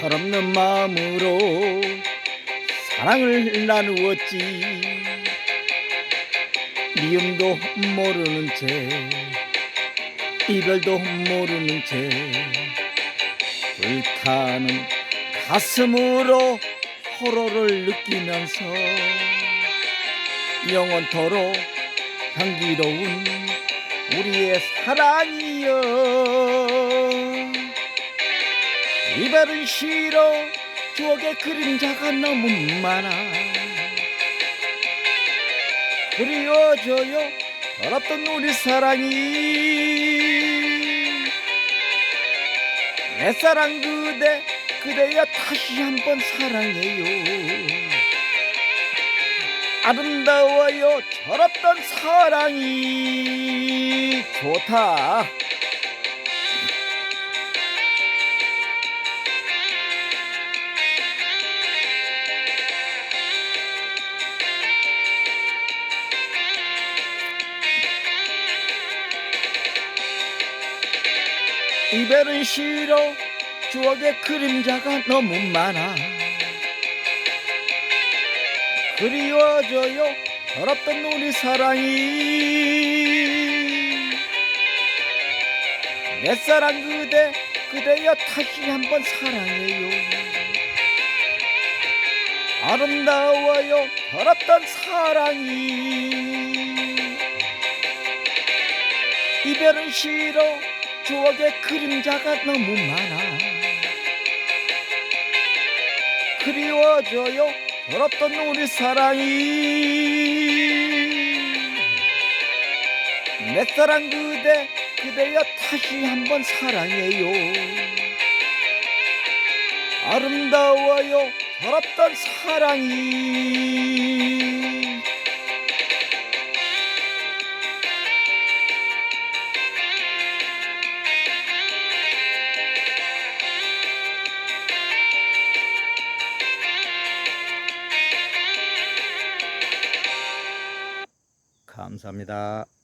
철없는 마음으로 사랑을 나누었지. 미움도 모르는 채 이별도 모르는 채 불타는 가슴으로 호로를 느끼면서 영원토록 향기로운 우리의 사랑이여 이별은 싫어. 추억의 그림자가 너무 많아. 그리워져요. 더럽던 우리 사랑이. 내 사랑 그대 그대여 다시 한번 사랑해요. 아름다워요. 철없던 사랑이 좋다 이별은 싫어. 추억의 그림자가 너무 많아. 그리워져요. 더럽던 우리 사랑이. 내 사랑 그대 그대여 다시 한번 사랑해요. 아름다워요. 더럽던 사랑이. 이별은 싫어 추억의 그림자가 너무 많아. 그리워져요 더럽던 우리 사랑이. 내 사랑 그대 그대여 다시 한번 사랑해요. 아름다워요 더럽던 사랑이 감사합니다.